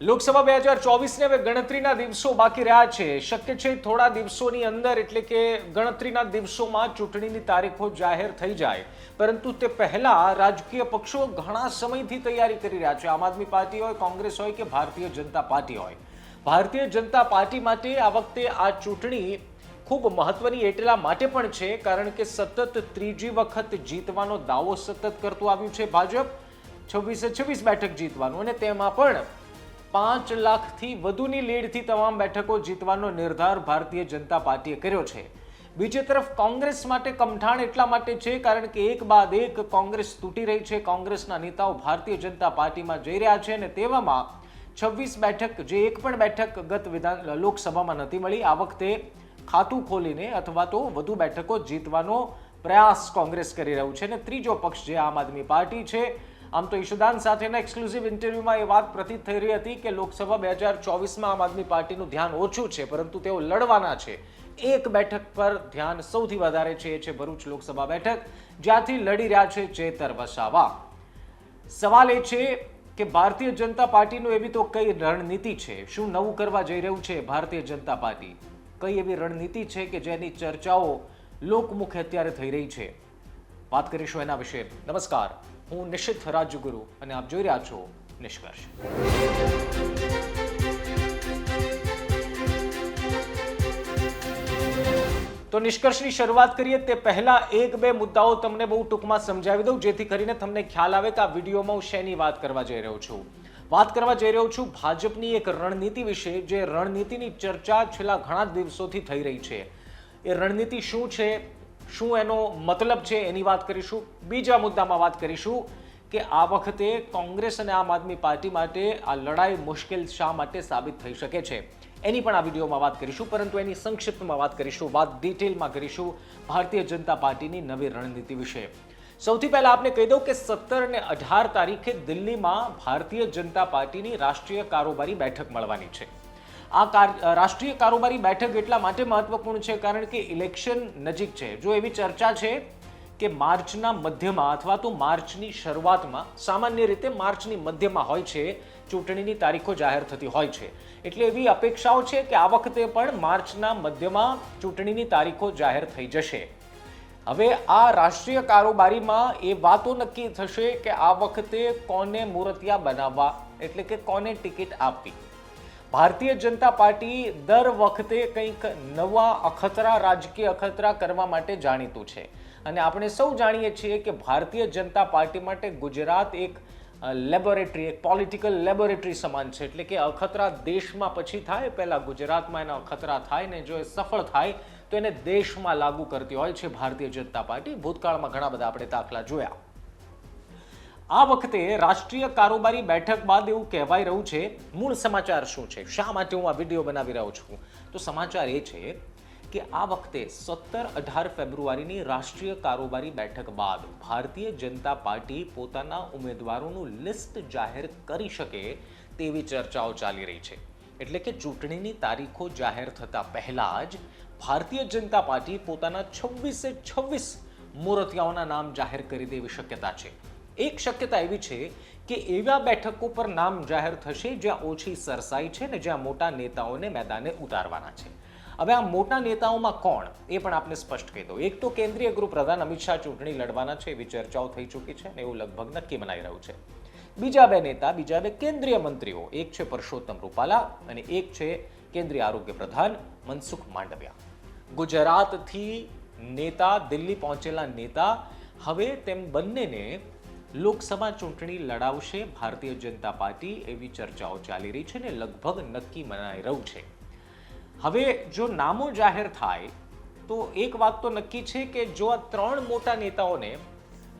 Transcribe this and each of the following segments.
લોકસભા બે હજાર ચોવીસને હવે ગણતરીના દિવસો બાકી રહ્યા છે. શક્ય છે થોડા દિવસોની અંદર, એટલે કે ગણતરીના દિવસોમાં ચૂંટણીની તારીખો જાહેર થઈ જાય. પરંતુ તે પહેલા રાજકીય પક્ષો ઘણા સમયથી તૈયારી કરી રહ્યા છે. આમ આદમી પાર્ટી હોય, કોંગ્રેસ હોય કે ભારતીય જનતા પાર્ટી હોય. ભારતીય જનતા પાર્ટી માટે આ વખતે આ ચૂંટણી ખૂબ મહત્વની એટલા માટે પણ છે, કારણ કે સતત ત્રીજી વખત જીતવાનો દાવો સતત કરતું આવ્યું છે ભાજપ. છવ્વીસે છવ્વીસ બેઠક જીતવાનું અને તેમાં પણ પાંચ લાખથી વધુની લીડથી તમામ બેઠકો જીતવાનો નિર્ધાર ભારતીય જનતા પાર્ટીએ કર્યો છે. બીજી તરફ કોંગ્રેસ માટે કમઠાણ એટલા માટે છે કારણ કે એક બાદ એક કોંગ્રેસ તૂટી રહી છે. કોંગ્રેસના નેતાઓ ભારતીય જનતા પાર્ટીમાં જઈ રહ્યા છે અને તેવામાં છવ્વીસ બેઠક, જે એક પણ બેઠક ગત વિધાન, લોકસભામાં નથી મળી. આ વખતે ખાતું ખોલીને અથવા તો વધુ બેઠકો જીતવાનો પ્રયાસ કોંગ્રેસ કરી રહ્યું છે. અને ત્રીજો પક્ષ જે આમ આદમી પાર્ટી છે આમ તો ઈશુદાન સાથેના એક્સક્લુઝિવ ઇન્ટરવ્યુમાં એ વાત પ્રતીત થઈ રહી હતી કે લોકસભા બે હજાર ચોવીસમાં આમ આદમી પાર્ટીનું ધ્યાન ઓછું છે, પરંતુ તેઓ લડવાના છે. એક બેઠક પર ધ્યાન સૌથી વધારે છે એ છે ભરૂચ લોકસભા બેઠક, જ્યાંથી લડી રહ્યા છે ચેતર વસાવા. સવાલ એ છે કે ભારતીય જનતા પાર્ટીનું એવી તો કઈ રણનીતિ છે? શું નવું કરવા જઈ રહ્યું છે ભારતીય જનતા પાર્ટી? કઈ એવી રણનીતિ છે કે જેની ચર્ચાઓ લોકમુખે અત્યારે થઈ રહી છે? વાત કરીશું એના વિશે. નમસ્કાર. હું નિશિત રાજગુરુ અને આપ જોઈ રહ્યા છો નિષ્કર્ષ. તો નિષ્કર્ષની શરૂઆત કરીએ તે પહેલા એક બે મુદ્દાઓ તમને બહુ ટૂંકમાં સમજાવી દઉં, જેથી કરીને તમને ખ્યાલ આવે કે આ વિડીયોમાં હું શેની વાત કરવા જઈ રહ્યો છું. વાત કરવા જઈ રહ્યો છું ભાજપની એક રણનીતિ વિશે, જે રણનીતિની ચર્ચા છેલ્લા ઘણા દિવસોથી થઈ રહી છે. એ રણનીતિ શું છે? શું એનો મતલબ છે એની વાત કરીશું. બીજા મુદ્દામાં વાત કરીશું કે આ વખતે કોંગ્રેસ અને આમ આદમી પાર્ટી માટે આ લડાઈ મુશ્કેલ શા માટે સાબિત થઈ શકે છે? એની પણ આ વિડીયોમાં વાત કરીશું, પરંતુ એની સંક્ષિપ્તમાં વાત કરીશું, વાત ડિટેલમાં કરીશું ભારતીય જનતા પાર્ટીની નવી રણનીતિ વિશે. સૌથી પહેલા આપને કહી દઉં કે સત્તર અને અઢાર તારીખે દિલ્હીમાં ભારતીય જનતા પાર્ટીની રાષ્ટ્રીય કારોબારી બેઠક મળવાની છે. આ રાષ્ટ્રીય કારોબારી બેઠક એટલા માટે મહત્વપૂર્ણ છે કારણ કે ઇલેક્શન નજીક છે. જો એવી ચર્ચા છે કે માર્ચના મધ્યમાં અથવા તો માર્ચની શરૂઆતમાં, સામાન્ય રીતે માર્ચની મધ્યમાં હોય છે, ચૂંટણીની તારીખો જાહેર થતી હોય છે. એટલે એવી અપેક્ષાઓ છે કે આ વખતે પણ માર્ચના મધ્યમાં ચૂંટણીની તારીખો જાહેર થઈ જશે. હવે આ રાષ્ટ્રીય કારોબારીમાં એ વાતો નક્કી થશે કે આ વખતે કોને મૂર્તિયા બનાવવા, એટલે કે કોને ટિકિટ આપવી. ભારતીય જનતા પાર્ટી દર વખતે કંઈક નવા અખતરા, રાજકીય અખતરા કરવા માટે જાણીતું છે. અને આપણે સૌ જાણીએ છીએ કે ભારતીય જનતા પાર્ટી માટે ગુજરાત એક લેબોરેટરી એક પોલિટિકલ લેબોરેટરી સમાન છે. એટલે કે અખતરા દેશમાં પછી થાય, પહેલાં ગુજરાતમાં એના અખતરા થાય ને જો એ સફળ થાય, તો એને દેશમાં લાગુ કરતી હોય છે ભારતીય જનતા પાર્ટી. ભૂતકાળમાં ઘણા બધા આપણે દાખલા જોયા. આ વખતે રાષ્ટ્રીય કારોબારી બેઠક બાદ એવું કહેવાય રહ્યું છે, મૂળ સમાચાર શું છે? શા માટે હું આ વીડિયો બનાવી રહ્યો છું? તો સમાચાર એ છે કે આ વખતે સત્તર અઢાર ફેબ્રુઆરીની રાષ્ટ્રીય કારોબારી બેઠક બાદ ભારતીય જનતા પાર્ટી પોતાના ઉમેદવારોનું લિસ્ટ જાહેર કરી શકે તેવી ચર્ચાઓ ચાલી રહી છે. એટલે કે ચૂંટણીની તારીખો જાહેર થતા પહેલાં જ ભારતીય જનતા પાર્ટી પોતાના છવ્વીસે છવ્વીસ મૂર્તિયાઓના નામ જાહેર કરી દેવી શક્યતા છે. એક શક્યતા એવી છે કે એવા બેઠકો પર નામ જાહેર થશે જ્યાં ઓછી સરસાઈ છે ને જ્યાં મોટા નેતાઓને મેદાને ઉતારવાના છે. હવે આ મોટા નેતાઓમાં કોણ? એ પણ આપણે સ્પષ્ટ કહી દઉં. એક તો કેન્દ્રીય ગૃહપ્રધાન અમિત શાહ ચૂંટણી લડવાના છે, એવી ચર્ચાઓ થઈ ચૂકી છે અને એવું લગભગ નક્કી મનાઈ રહ્યું છે. બીજા બે નેતા, બીજા બે કેન્દ્રીય મંત્રીઓ, એક છે પરસોત્તમ રૂપાલા અને એક છે કેન્દ્રીય આરોગ્ય પ્રધાન મનસુખ માંડવિયા. ગુજરાતથી નેતા, દિલ્હી પહોંચેલા નેતા, હવે તેમ બંનેને લોકસભા ચૂંટણી લડાવશે. ભારતીય જનતા પાર્ટી એવી ચર્ચાઓ ચાલી રહી છે ને લગભગ નક્કી મનાઈ રહ્યું છે. હવે જો નામો જાહેર થાય, તો એક વાત તો નક્કી છે કે જો આ ત્રણ મોટા નેતાઓને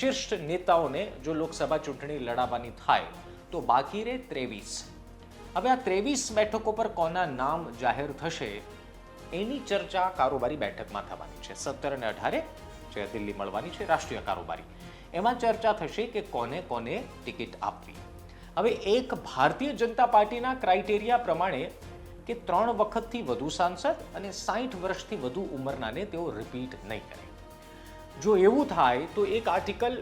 શીર્ષ નેતાઓને જો લોકસભા ચૂંટણી લડાવવાની થાય, તો બાકી રહે ત્રેવીસ. હવે આ ત્રેવીસ બેઠકો પર કોના નામ જાહેર થશે, એની ચર્ચા કારોબારી બેઠકમાં થવાની છે. સત્તર અને અઢારે જે દિલ્હી મળવાની છે રાષ્ટ્રીય કારોબારી. એમાં ચર્ચા થશે કે કોને કોને ટિકિટ આપવી. હવે એક ભારતીય જનતા પાર્ટીના ક્રાઇટેરિયા પ્રમાણે કે ત્રણ વખતથી વધુ સાંસદ અને સાઠ વર્ષથી વધુ ઉંમરનાને તેઓ રિપીટ નહીં કરે. જો એવું થાય તો એક આર્ટિકલ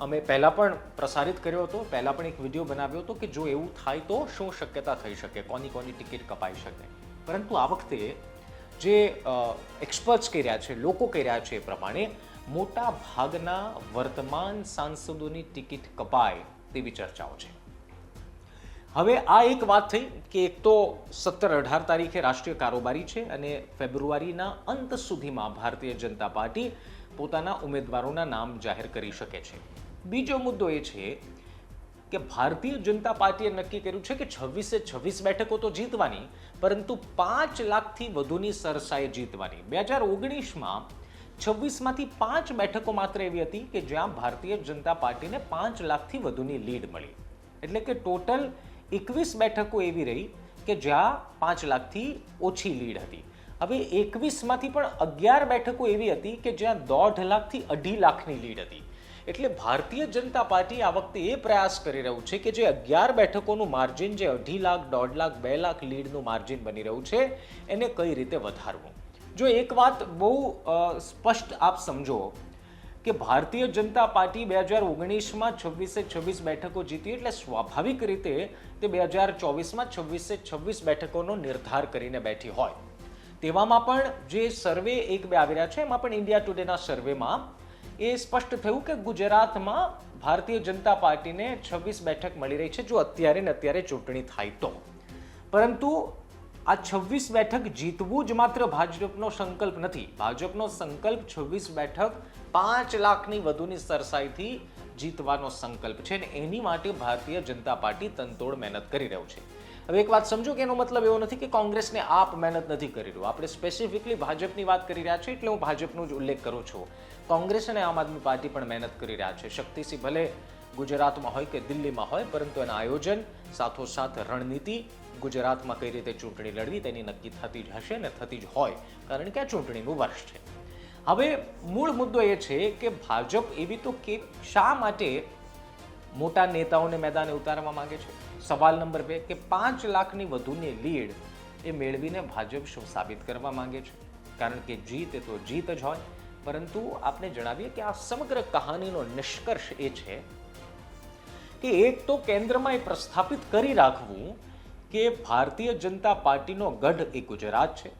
અમે પહેલાં પણ પ્રસારિત કર્યો હતો, પહેલાં પણ એક વીડિયો બનાવ્યો હતો કે જો એવું થાય તો શું શક્યતા થઈ શકે, કોની કોની ટિકિટ કપાઈ શકે. પરંતુ આ વખતે જે એક્સપર્ટ્સ રહ્યા છે, લોકો કહી રહ્યા છે એ પ્રમાણે મોટા ભાગના વર્તમાન સાંસદોની ટિકિટ કપાય તેવી ચર્ચાઓ છે. હવે આ એક વાત થઈ કે એક તો સત્તર અઢાર તારીખે રાષ્ટ્રીય કારોબારી છે અને ફેબ્રુઆરીના અંત સુધીમાં ભારતીય જનતા પાર્ટી પોતાના ઉમેદવારોના નામ જાહેર કરી શકે છે. બીજો મુદ્દો એ છે કે ભારતીય જનતા પાર્ટીએ નક્કી કર્યું છે કે છવ્વીસે છવ્વીસ બેઠકો તો જીતવાની, પરંતુ પાંચ લાખથી વધુની સરસાએ જીતવાની. બે હજાર ઓગણીસમાં છવ્વીસમાંથી પાંચ બેઠકો માત્ર એવી હતી કે જ્યાં ભારતીય જનતા પાર્ટીને પાંચ લાખથી વધુની લીડ મળી. એટલે કે ટોટલ એકવીસ બેઠકો એવી રહી કે જ્યાં પાંચ લાખથી ઓછી લીડ હતી. હવે એકવીસમાંથી પણ અગિયાર બેઠકો એવી હતી કે જ્યાં દોઢ લાખથી અઢી લાખની લીડ હતી. એટલે ભારતીય જનતા પાર્ટી આ વખતે એ પ્રયાસ કરી રહ્યું છે કે જે અગિયાર બેઠકોનું માર્જિન, જે અઢી લાખ, દોઢ લાખ, બે લાખ લીડનું માર્જિન બની રહ્યું છે, એને કઈ રીતે વધારવું? જો એક વાત બહુ સ્પષ્ટ આપ સમજો કે ભારતીય જનતા પાર્ટી બે હજાર ઓગણીસમાં છવ્વીસે છવ્વીસ બેઠકો જીતી એટલે સ્વાભાવિક રીતે તે બે હજાર ચોવીસમાં છવ્વીસે છવ્વીસ બેઠકોનો નિર્ધાર કરીને બેઠી હોય. તેવામાં પણ જે સર્વે એક બે આવી રહ્યા છે, એમાં પણ ઇન્ડિયા ટુડેના સર્વેમાં એ સ્પષ્ટ થયું કે ગુજરાતમાં ભારતીય જનતા પાર્ટીને છવ્વીસ બેઠક મળી રહી છે, જો અત્યારે ને અત્યારે ચૂંટણી થાય તો. પરંતુ આ છવ્વીસ બેઠક જીતવું જ માત્ર ભાજપનો સંકલ્પ નથી. ભાજપનો સંકલ્પ છવ્વીસ બેઠક પાંચ લાખની વધુની સરસાઈથી જીતવાનો સંકલ્પ છે અને એની માટે ભારતીય જનતા પાર્ટી તનતોડ મહેનત કરી રહ્યું છે. હવે એક વાત સમજો કે એનો મતલબ એવો નથી કે કોંગ્રેસને આપ મહેનત નથી કરી રહ્યું. આપણે સ્પેસિફિકલી ભાજપની વાત કરી રહ્યા છીએ એટલે હું ભાજપનો જ ઉલ્લેખ કરું છું. કોંગ્રેસ અને આમ આદમી પાર્ટી પણ મહેનત કરી રહ્યા છે. શક્તિસિંહ ભલે ગુજરાતમાં હોય કે દિલ્હીમાં હોય, પરંતુ એના આયોજન, સાથોસાથ રણનીતિ, ગુજરાતમાં કઈ રીતે ચૂંટણી લડવી તેની નક્કી થતી જ હશે ને થતી જ હોય, કારણ કે આ ચૂંટણીનું વર્ષ છે. હવે મૂળ મુદ્દો એ છે કે ભાજપ એવી તો કે શા માટે મોટા નેતાઓને મેદાને ઉતારવા માંગે છે? સવાલ નંબર બે, કે પાંચ લાખની વધુની લીડ એ મેળવીને ભાજપ શું સાબિત કરવા માંગે છે? કારણ કે જીત એ તો જીત જ હોય. પરંતુ આપણે જણાવીએ કે આ સમગ્ર કહાનીનો નિષ્કર્ષ એ છે કે એક તો કેન્દ્રમાં એ પ્રસ્થાપિત કરી રાખવું કે ભારતીય જનતા પાર્ટીનો ગઢ એ ગુજરાત છે.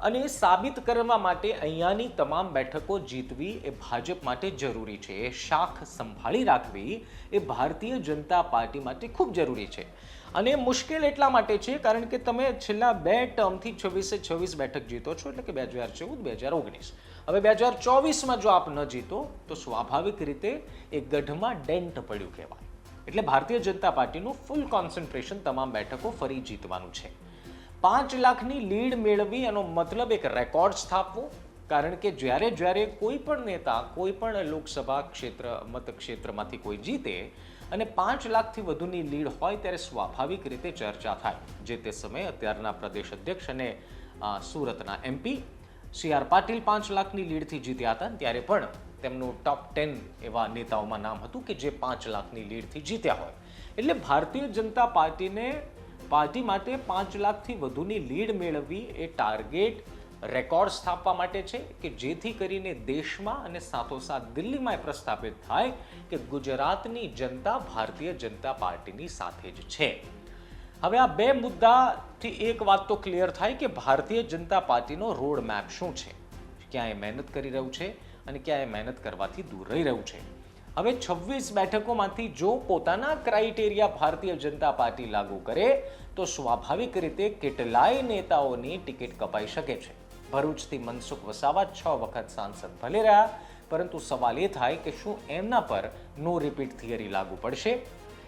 અને એ સાબિત કરવા માટે અહીંયાની તમામ બેઠકો જીતવી એ ભાજપ માટે જરૂરી છે. એ શાખ સંભાળી રાખવી એ ભારતીય જનતા પાર્ટી માટે ખૂબ જરૂરી છે. અને મુશ્કેલ એટલા માટે છે કારણ કે તમે છેલ્લા બે ટર્મથી છવ્વીસે છવ્વીસ બેઠક જીતો છો એટલે કે બે હજાર ચૌદ, બે હજાર ઓગણીસ. હવે બે હજાર ચોવીસમાં જો આપ ન જીતો તો સ્વાભાવિક રીતે એ ગઢમાં ડેન્ટ પડ્યું કહેવાય. એટલે ભારતીય જનતા પાર્ટીનું ફૂલ કોન્સન્ટ્રેશન તમામ બેઠકો ફરી જીતવાનું છે. પાંચ લાખની લીડ મેળવી એનો મતલબ એક રેકોર્ડ સ્થાપવો, કારણ કે જ્યારે જ્યારે કોઈ પણ નેતા, કોઈ પણ લોકસભા ક્ષેત્ર, મતક્ષેત્રમાંથી કોઈ જીતે અને પાંચ લાખથી વધુની લીડ હોય ત્યારે સ્વાભાવિક રીતે ચર્ચા થાય, જે તે સમયે અત્યારના પ્રદેશ અધ્યક્ષ અને સુરતના એમપી સી આર પાટીલ પાંચ લાખની લીડથી જીત્યા હતા, ત્યારે પણ તેમનું ટોપ ટેન એવા નેતાઓમાં નામ હતું કે જે પાંચ લાખની લીડથી જીત્યા હોય. એટલે ભારતીય જનતા પાર્ટીને, પાર્ટી માટે પાંચ લાખથી વધુની લીડ મેળવવી એ ટાર્ગેટ રેકોર્ડ સ્થાપવા માટે છે કે જેથી કરીને દેશમાં અને સાથોસાથ દિલ્હીમાં એ પ્રસ્થાપિત થાય કે ગુજરાતની જનતા ભારતીય જનતા પાર્ટીની સાથે જ છે. હવે આ બે મુદ્દાથી એક વાત તો ક્લિયર થાય કે ભારતીય જનતા પાર્ટીનો રોડ મેપ શું છે? ક્યાં એ મહેનત કરી રહ્યું છે? અને ક્યાં એ મહેનત કરવાથી દૂર રહી રહ્યું છે. હવે છવ્વીસ બેઠકોમાંથી જો પોતાના ક્રાઇટેરિયા ભારતીય જનતા પાર્ટી લાગુ કરે, તો સ્વાભાવિક રીતે કેટલાય નેતાઓની ટિકિટ કપાઈ શકે છે. ભરૂચથી મનસુખ વસાવા છ વખત સાંસદ ભલે રહ્યા, પરંતુ સવાલ એ થાય કે શું એમના પર નો રિપીટ થિયરી લાગુ પડશે?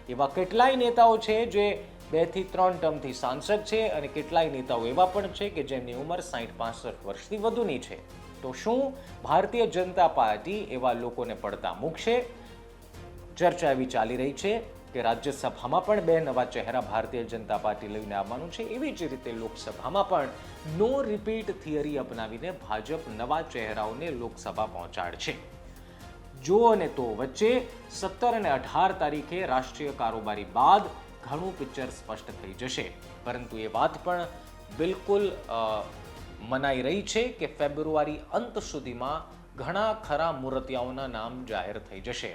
એવા કેટલાય નેતાઓ છે જે બેથી ત્રણ ટર્મથી સાંસદ છે અને કેટલાય નેતાઓ એવા પણ છે કે જેમની ઉંમર સાઠ પાસઠ વર્ષથી વધુની છે. તો શું ભારતીય જનતા પાર્ટી એવા લોકોને પડતા મૂકશે? ચર્ચા એવી ચાલી રહી છે કે રાજ્યસભામાં પણ બે નવા ચહેરા ભારતીય જનતા પાર્ટી લઈને આવવાનું છે. એવી જ રીતે લોકસભામાં પણ નો રિપીટ થિયરી અપનાવીને ભાજપ નવા ચહેરાઓને લોકસભા પહોંચાડશે. જો અને તો વચ્ચે સત્તર અને અઢાર તારીખે રાષ્ટ્રીય કારોબારી બાદ ઘણું પિક્ચર સ્પષ્ટ થઈ જશે. પરંતુ એ વાત પણ બિલકુલ મનાઈ રહી છે કે ફેબ્રુઆરી અંત સુધીમાં ઘણા ખરા મૂર્તિયાઓના નામ જાહેર થઈ જશે.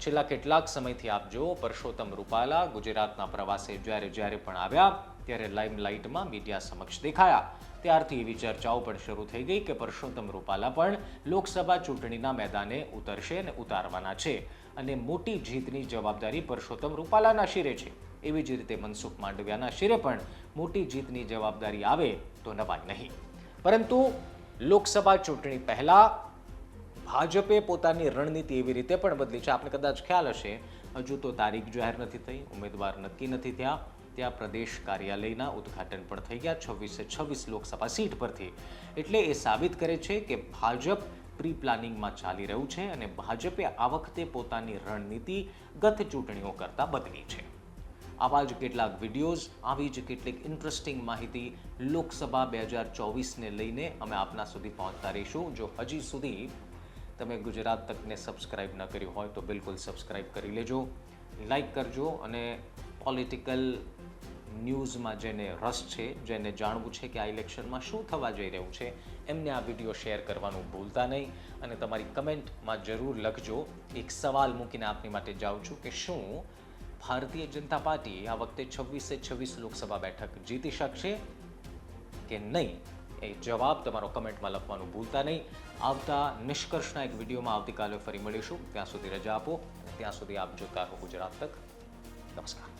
છેલ્લા કેટલાક સમયથી આપ જો પરસોત્તમ રૂપાલા ગુજરાતના પ્રવાસે જ્યારે જ્યારે પણ આવ્યા, ત્યારે લાઇમલાઇટમાં મીડિયા સમક્ષ દેખાયા. ત્યારથી એવી ચર્ચાઓ પણ શરૂ થઈ ગઈ કે પરસોત્તમ રૂપાલા પણ લોકસભા ચૂંટણીના મેદાને ઉતરશે અને ઉતારવાના છે. અને મોટી જીતની જવાબદારી પરસોત્તમ રૂપાલાના શિરે છે. એવી જ રીતે મનસુખ માંડવિયાના શિરે પણ મોટી જીતની જવાબદારી આવે તો નવાય નહીં. પરંતુ લોકસભા ચૂંટણી પહેલાં ભાજપે પોતાની રણનીતિ એવી રીતે પણ બદલી છે. આપણે કદાચ ખ્યાલ હશે, હજુ તો તારીખ જાહેર નથી થઈ, ઉમેદવાર નક્કી નથી થયા. ત્યાં પ્રદેશ કાર્યાલયના ઉદ્ઘાટન પણ થઈ ગયા. છવ્વીસે છવ્વીસ લોકસભા સીટ પરથી. એટલે એ સાબિત કરે છે કે ભાજપ પ્રી પ્લાનિંગમાં ચાલી રહ્યું છે અને ભાજપે આ વખતે પોતાની રણનીતિ ગત ચૂંટણીઓ કરતાં બદલી છે. આવા જ કેટલાક વિડીયોઝ, આવી જ કેટલીક ઇન્ટરેસ્ટિંગ માહિતી લોકસભા બે હજાર ચોવીસને લઈને અમે આપના સુધી પહોંચતા રહીશું. જો હજી સુધી તમે ગુજરાત તકને સબસ્ક્રાઇબ ન કર્યું હોય તો બિલકુલ સબસ્ક્રાઇબ કરી લેજો લાઈક કરજો અને પોલિટિકલ ન્યૂઝમાં જેને રસ છે, જેને જાણવું છે કે આ ઇલેક્શનમાં શું થવા જઈ રહ્યું છે એમને આ વીડિયો શેર કરવાનું ભૂલતા નહીં અને તમારી કમેન્ટમાં જરૂર લખજો. એક સવાલ મૂકીને આપની માટે જાઉં છું કે શું ભારતીય જનતા પાર્ટી આ વખતે છવ્વીસે છવ્વીસ લોકસભા બેઠક જીતી શકશે કે નહીં? એ જવાબ તમારો કમેન્ટમાં લખવાનું ભૂલતા નહીં. આવતા નિષ્કર્ષના એક વિડીયોમાં આવતીકાલે ફરી મળીશું. ત્યાં સુધી રજા આપો ત્યાં સુધી આપ જોતા રહો ગુજરાત તક. નમસ્કાર.